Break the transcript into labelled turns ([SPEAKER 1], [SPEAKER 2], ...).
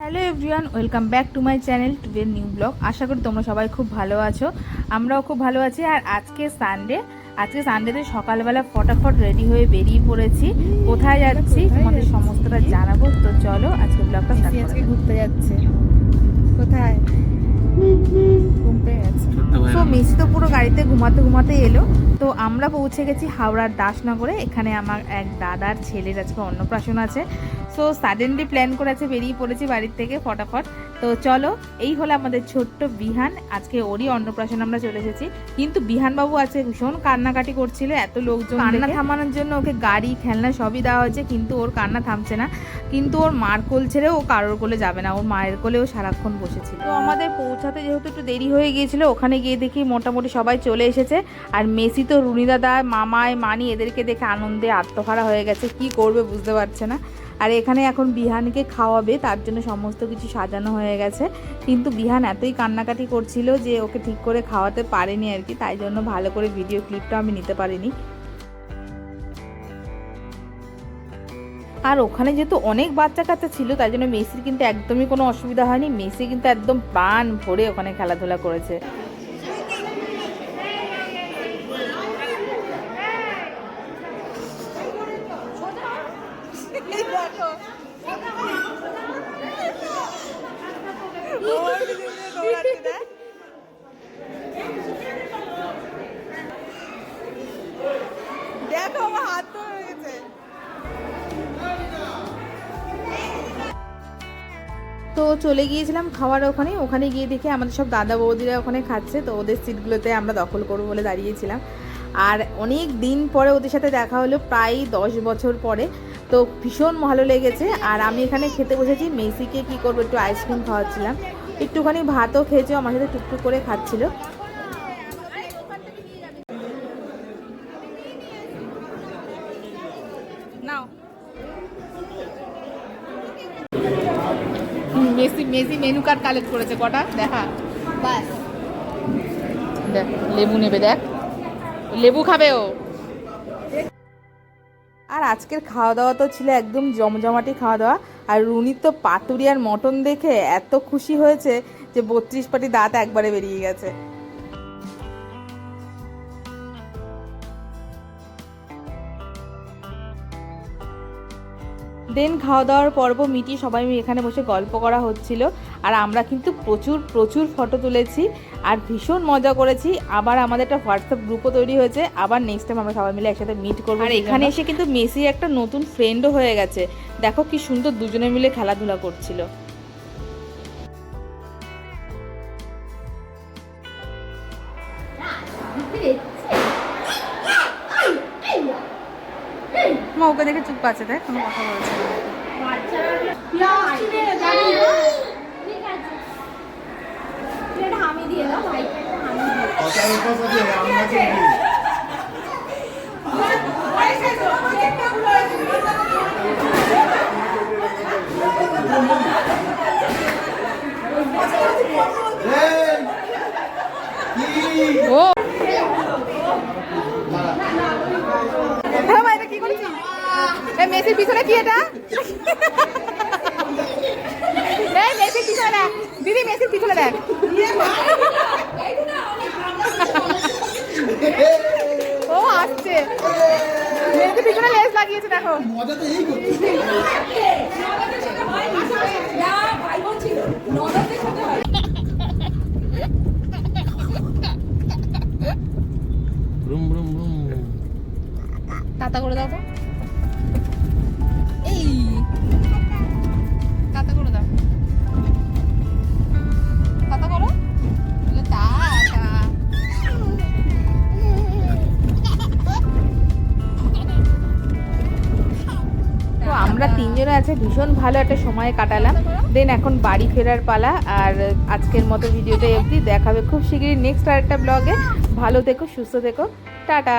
[SPEAKER 1] Hello everyone welcome back to my channel today new blog. আশা করি তোমরা সবাই খুব ভালো আছো আমরাও খুব ভালো আছি। আর আজকে সানডে আজকে সানডেতে সকালবেলা ফটাফট রেডি হয়ে বেরিয়ে পড়েছি। কোথায় যাচ্ছি তোমাদের সমস্তটা জানাব। তো চলো আজকে ব্লগটা
[SPEAKER 2] আজকে ঘুরতে যাচ্ছে। কোথায়?
[SPEAKER 1] তো মেসি তো পুরো গাড়িতে ঘুমাতে ঘুমাতে এলো। তো আমরা পৌঁছে গেছি হাওড়ার দাসনগরে। এখানে আমার এক দাদার ছেলের আজকে অন্নপ্রাশন আছে। সো সাডেনলি প্ল্যান করেছে বেরিয়ে পড়েছি বাড়ির থেকে ফটাফট। তো চলো এই হলো আমাদের ছোট্ট বিহান। আজকে ওরই অন্নপ্রাশন আমরা চলে এসেছি। কিন্তু বিহান বাবু আছে ভীষণ কান্নাকাটি করছিল এত লোকজন কান্না থামানোর জন্য ওকে গাড়ি খেলনা সবই দেওয়া হয়েছে কিন্তু ওর কান্না থামছে না। কিন্তু ওর মার কোল ছেড়ে ও কারোর কোলে যাবে না ওর মায়ের কোলে ও সারাক্ষণ বসেছিল। তো আমাদের পৌঁছাতে যেহেতু একটু দেরি হয়ে গিয়েছিল ওখানে গিয়ে দেখি মোটামুটি সবাই চলে এসেছে। আর মেসি তো রুনি দাদা মামায় মানি এদেরকে দেখে আনন্দে আত্মহারা হয়ে গেছে। কি করবে বুঝতে পারছে না। আর এখানে এখন বিহানকে খাওয়াবে, তার জন্য সমস্ত কিছু সাজানো হয়ে গেছে। কিন্তু বিহান এতই কান্নাকাটি করছিল যে ওকে ঠিক করে খাওয়াতে পারেনি আর কি, তাই জন্য ভালো করে ভিডিও ক্লিপটা আমি নিতে পারিনি। আর ওখানে যেহেতু অনেক বাচ্চা কাচ্চা ছিল, তাই জন্য মেসির কিন্তু একদমই কোনো অসুবিধা হয়নি। মেসি কিন্তু একদম প্রাণ ভরে ওখানে খেলাধুলা করেছে।
[SPEAKER 2] দেখো, আমার হাত তো গেছে
[SPEAKER 1] তো চলে গিয়েছিলাম খাওয়ার ওখানে। ওখানে গিয়ে দেখে আমাদের সব দাদা বৌদিরা ওখানে খাচ্ছে, তো ওদের সিটগুলোতে আমরা দখল করব বলে দাঁড়িয়েছিলাম। আর অনেক দিন পরে ওদের সাথে দেখা হলো, প্রায় দশ বছর পরে। তো ভীষণ ভালো লেগেছে। আর আমি এখানে খেতে বসেছি, মেসিকে কি করব একটু আইসক্রিম খাওয়াচ্ছিলাম। একটুখানি ভাতও খেয়েছে আমার সাথে টুকটুক করে খাচ্ছিল। মেসি মেসি মেনু কার্ড কালেক্ট করেছে কটা? দেখা।
[SPEAKER 2] বাস।
[SPEAKER 1] দেখ লেবু নেবে দেখ। লেবু খাবে ও। আর আজকের খাওয়া দাওয়া তো ছিল একদম জমজমাটি খাওয়া দাওয়া আর রুনির তো পাতুরি আর মটন দেখে এত খুশি হয়েছে যে বত্রিশ পাটি দাঁত একবারে বেরিয়ে গেছে। দেন খাওয়া দাওয়ার পর্ব মিটিয়ে সবাই মিলে এখানে বসে গল্প করা হচ্ছিল। আর আমরা কিন্তু প্রচুর প্রচুর ফটো তুলেছি আর ভীষণ মজা করেছি। আবার আমাদের একটা হোয়াটসঅ্যাপ গ্রুপও তৈরি হয়েছে। আবার নেক্সট টাইম আমরা সবাই মিলে একসাথে মিট করব আর এখানে এসে কিন্তু মেসি একটা নতুন ফ্রেন্ডও হয়ে গেছে। দেখো কি সুন্দর দুজনে মিলে খেলাধুলা করছিল। মা ওকে দেখে চুপ আছে দেখ কোনো কথা বলছে না ও হ্যাঁ মা, এটা কি করেছিস? এই মেসির পিছনে কি এটা? এই মেসির পিছনে দেখ। দিদি মেসির পিছনে দেখ। ও আসছে। মেসির পিছনে লেস লাগিয়েছে দেখো।
[SPEAKER 3] ব্রুম ব্রুম ব্রুম
[SPEAKER 1] টাটা করে দাও তো। দাও। করো তো আমরা তিনজনে আছে ভীষণ ভালো একটা সময় কাটালাম। দেন এখন বাড়ি ফেরার পালা আর আজকের মতো ভিডিওটা অবধি দেখাবে খুব শীঘ্রই নেক্সট আরেকটা ব্লগে ভালো থেকো সুস্থ থেকো। টাটা।